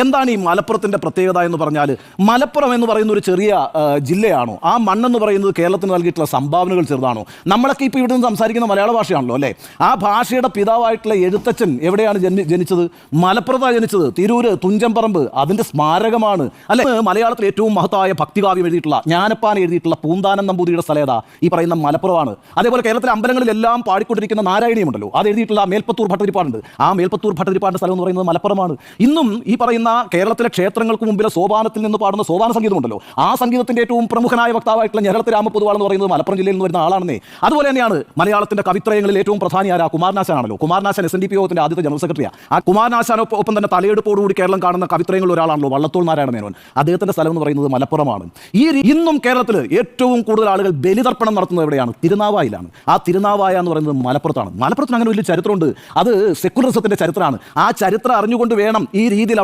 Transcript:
എന്താണ് ഈ മലപ്പുറത്തിന്റെ പ്രത്യേകത എന്ന് പറഞ്ഞാൽ മലപ്പുറം എന്ന് പറയുന്ന ഒരു ചെറിയ ജില്ലയാണോ? ആ മണ്ണെന്ന് പറയുന്നത് കേരളത്തിന് നൽകിയിട്ടുള്ള സംഭാവനകൾ ചെറുതാണോ? നമ്മളൊക്കെ ഇപ്പോൾ ഇവിടെ നിന്ന് സംസാരിക്കുന്ന മലയാള ഭാഷയാണല്ലോ അല്ലേ? ആ ഭാഷയുടെ പിതാവായിട്ടുള്ള എഴുത്തച്ഛൻ എവിടെയാണ് ജനി ജനിച്ചത്? മലപ്പുറത്താണ് ജനിച്ചത്. തിരൂര് തുഞ്ചംപറമ്പ് അതിന്റെ സ്മാരകമാണ്. അല്ലെ? മലയാളത്തിലെ ഏറ്റവും മഹത്തായ ഭക്തികാവ്യം എഴുതിയിട്ടുള്ള ജ്ഞാനപ്പാൻ എഴുതിയിട്ടുള്ള പൂന്താനം നമ്പൂതിരിയുടെ സ്ഥലത ഈ പറയുന്ന മലപ്പുറമാണ്. അതേപോലെ കേരളത്തിലെ അമ്പലങ്ങളിലെല്ലാം പാടിക്കൊണ്ടിരിക്കുന്ന നാരായണിയുമുണ്ടല്ലോ അത് എഴുതിയിട്ടുള്ള മേൽപ്പത്തൂർ ഭട്ടതിരിപ്പാടുണ്ട്. ആ മേൽപ്പത്തൂർ ഭട്ടതിരിപ്പാടിന്റെ സ്ഥലം എന്ന് പറയുന്നത് മലപ്പുറമാണ്. ഇന്നും ഈ പറയുന്ന കേരളത്തിലെ ക്ഷേത്രങ്ങൾക്ക് മുമ്പിലെ സോപാനത്തിൽ നിന്ന് പാടുന്ന സോപാന സംഗീതമുണ്ടല്ലോ. ആ സംഗീതത്തിന്റെ ഏറ്റവും പ്രമുഖനായ വക്താവായിട്ടുള്ള ഞരളത്ത് രാമപൊതുവാൾ എന്ന് പറയുന്നത് മലപ്പുറം ജില്ലയിൽ നിന്ന് വരുന്ന ആളാണെന്നേ. അതുപോലെ തന്നെയാണ് മലയാളത്തിന്റെ കവിത്രയങ്ങളിൽ ഏറ്റവും പ്രധാനിയായ കുമാരനാശാനാണല്ലോ Kumaranasan S N D P യോഗത്തിന്റെ ആദ്യത്തെ ജനറൽ സെക്രട്ടറിയാണ് ആ കുമാരനാശാനൊപ്പം തന്നെ തലയെടുപ്പോടുകൂടി കേരളം കാണുന്ന കവിത്രയങ്ങളിൽ ഒരാളാണല്ലോ വള്ളത്തോൾ നാരായണ മേനോൻ. അദ്ദേഹത്തിന്റെ സ്ഥലം എന്ന് പറയുന്നത് മലപ്പുറമാണ്. ഈ ഇന്നും കേരളത്തിൽ ഏറ്റവും കൂടുതൽ ആളുകൾ ബലിതർപ്പണം നടത്തുന്നത് എവിടെയാണ്? തിരുനാവായിലാണ് ആ തിരുനാവായ എന്ന് പറയുന്നത് മലപ്പുറത്താണ്. മലപ്പുറത്തിന് അങ്ങനെ വലിയ ചരിത്രമുണ്ട്. അത് സെക്കുലറിസത്തിന്റെ ചരിത്രമാണ്. ആ ചരിത്രം അറിഞ്ഞുകൊണ്ട് വേണം ഈ രീതിയിൽ